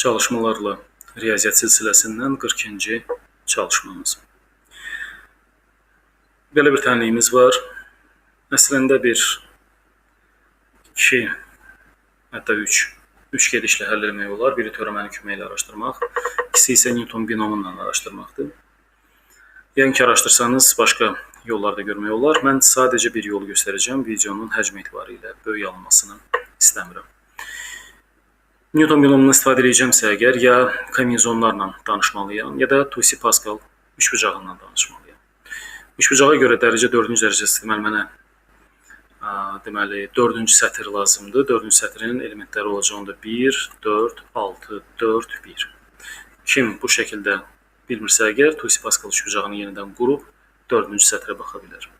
Çalışmalarla riyaziyyat silsiləsindən 42-ci çalışmamız. Belə bir tənliyimiz var. Əslində bir 2, hətta 3, 3 gedişlə həll etmək olar. Biri teoremanın köməyi ilə araşdırmaq, ikisi isə Newton binomunla araşdırmaqdır. Yəni ki, araşdırsanız başqa yollarda görmək olar. Mən sadəcə bir yolu göstərəcəm. Videonun həcmi etibarı ilə böyük alınmasını istəmirəm. Newton binomundan istifadə edəcəmsə əgər ya kombinezonlarla danışmalıyam, ya da Tusi Pascal üçbucağından danışmalıyam. Üçbucağa görə dərəcə 4-cü dərəcəsi deməli mənə ə, deməli 4-cü sətr lazımdır. 4-cü sətrin elementləri olacaq onda 1, 4, 6, 4, 1. Kim bu şəkildə bilmirsə əgər Tusi Pascal üçbucağını yenidən qurub 4-cü sətrə baxa bilər.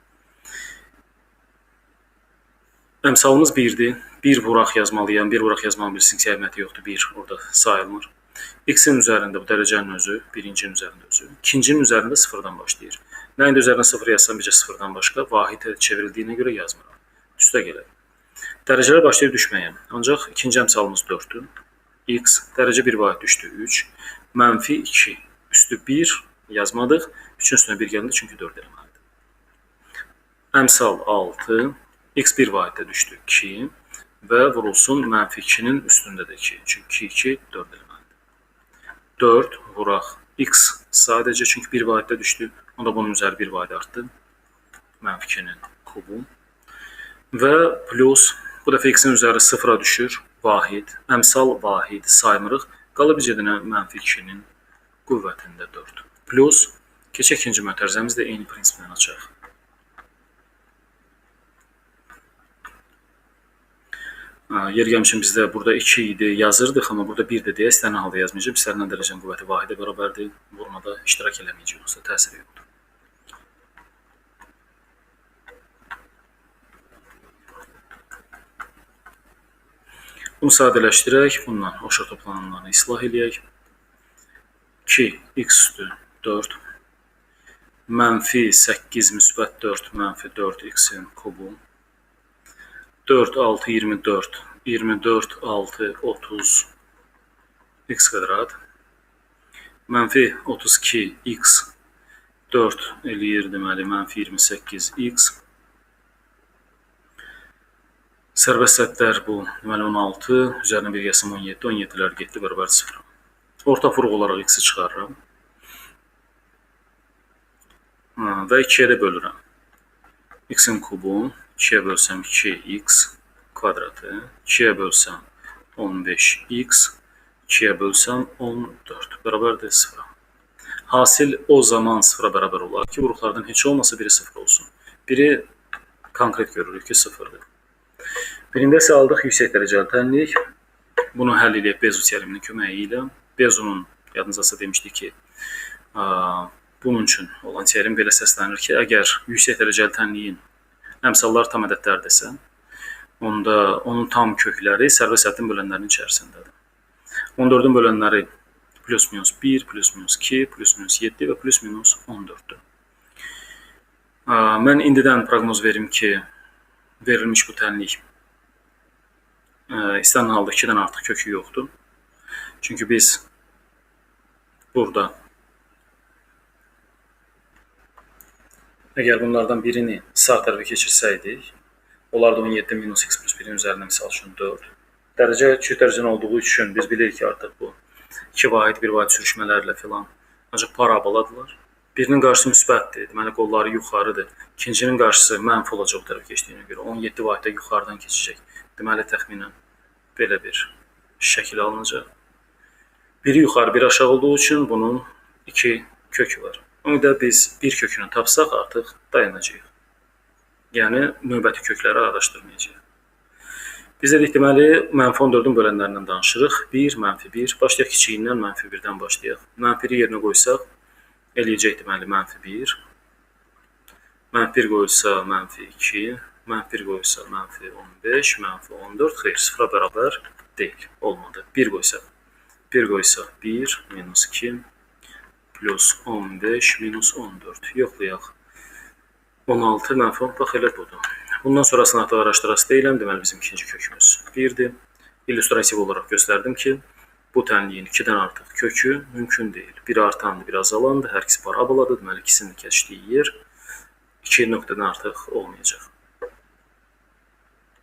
Əmsalımız 1-dir. 1 vuraq yazmalıyam. 1 vuraq yazmağın bir sinksi əhəmiyyəti yoxdur. 1 orada sayılmır. X-in üzərində bu dərəcənin özü, birincinin üzərində özü, ikincinin üzərində sıfırdan başlayır. Nə indi üzərinə sıfır yazsam bircə sıfırdan başqa vahidə çevrildiyinə görə yazmıram. Üstə gəlir. Dərəcələr başlayır düşməyə. Ancaq ikinci əmsalımız 4-dür. X dərəcə 1 vahid düşdü 3, mənfi 2 üstü 1 yazmadıq. 3-ün üstünə 1 gəldi çünki 4 eləməlidir. Əmsal 6, x 1 vahiddə düşdü 2 və vurulsun mənfi 2-nin üstündə də 2. Çünki 2, 2, 4 eləməlidir. 4 vuraq x sadəcə çünki 1 vahiddə düşdü. Onda bunun üzəri 1 vahid artdı. Mənfi 2-nin kubu. Və plus bu dəfə x-in üzəri 0-a düşür. Vahid. Əmsal vahid saymırıq. Qalır bircə dənə mənfi 2-nin qüvvətində 4. Plus keçək ikinci mötərizəmiz də eyni prinsiplə açaq. Yer gəlmişim bizdə burada 2 idi, yazırdıq, amma burada 1 də deyə istənilən halda yazmayacağam. İstənilən dərəcənin qüvvəti vahidə bərabərdir. Vurmada iştirak eləməyəcək yoxsa təsiri yoxdur. Bunu sadələşdirək, bununla oşa toplananlarını islah eləyək. 2 x üstü 4 mənfi 8 müsbət 4 mənfi 4 x-in kubu 4, 6, 24. 24, 6, 30 x kvadrat. Mənfi 32 x 4 eləyir deməli mənfi 28 x. Sərbəst sətlər bu deməli 16, üzərinə bir yazsam 17, 17-lər getdi bərabər 0. Orta furuq olaraq x-i çıxarıram. Və 2-yə də bölürəm. x-in kubu 2-yə bölsəm 2x kvadratı, 2-yə bölsəm 15x, 2-yə bölsəm 14 bərabərdir 0. Hasil o zaman 0-a bərabər olar ki, vuruqlardan heç olmasa biri 0 olsun. Biri konkret görürük ki, 0-dır. Birində isə aldıq yüksək dərəcəli tənlik. Bunu həll edək Bezu teoreminin köməyi ilə. Bezunun yadınızda demişdik ki, bunun üçün olan teorem belə səslənir ki, əgər yüksək dərəcəli tənliyin əmsallar tam ədədlərdirsə, onda onun tam kökləri sərbəst səddin bölənlərinin içərisindədir. 14-ün bölənləri plus minus 1, plus minus 2, plus minus 7 və plus minus 14-dür. Mən indidən proqnoz verim ki, verilmiş bu tənlik istənilən halda 2-dən artıq kökü yoxdur. Çünki biz burada əgər bunlardan birini sağ tərəfə keçirsəydik, olardı 17 minus x plus 1-in üzərində misal üçün 4. Dərəcə çift dərəcənin olduğu üçün biz bilirik ki, artıq bu 2 vahid, 1 vahid sürüşmələrlə filan ancaq paraboladılar. Birinin qarşısı müsbətdir, deməli qolları yuxarıdır. İkincinin qarşısı mənfi olacaq tərəf keçdiyinə görə 17 vahiddə yuxarıdan keçəcək. Deməli təxminən belə bir şəkil alınacaq. Biri yuxarı, biri aşağı olduğu üçün bunun iki kökü var. Onu da biz bir kökünü tapsaq artıq dayanacağıq. Yəni növbəti kökləri araşdırmayacağıq. Biz dedik deməli mənfi 14-ün bölənlərindən danışırıq. 1, mənfi 1. Başlayaq kiçiyindən mənfi 1-dən başlayaq. Mənfi 1-i yerinə qoysaq eləyəcək deməli mənfi 1. Mənfi 1 qoyulsa mənfi 2. Mənfi 1 qoyulsa mənfi 15, mənfi 14. Xeyr, sıfıra bərabər deyil. Olmadı. 1 qoysaq. 1 qoysaq 1, minus 2, plus 15, minus 14. Yoxlayaq. 16 mənfi 10, bax elə budur. Bundan sonrasını artıq araşdırası deyiləm. Deməli bizim ikinci kökümüz 1-dir. İllüstrativ olaraq göstərdim ki, bu tənliyin 2-dən artıq kökü mümkün deyil. Biri artandır, bir azalandır, hər ikisi paraboladır, deməli ikisinin keçdiyi yer 2 nöqtədən artıq olmayacaq.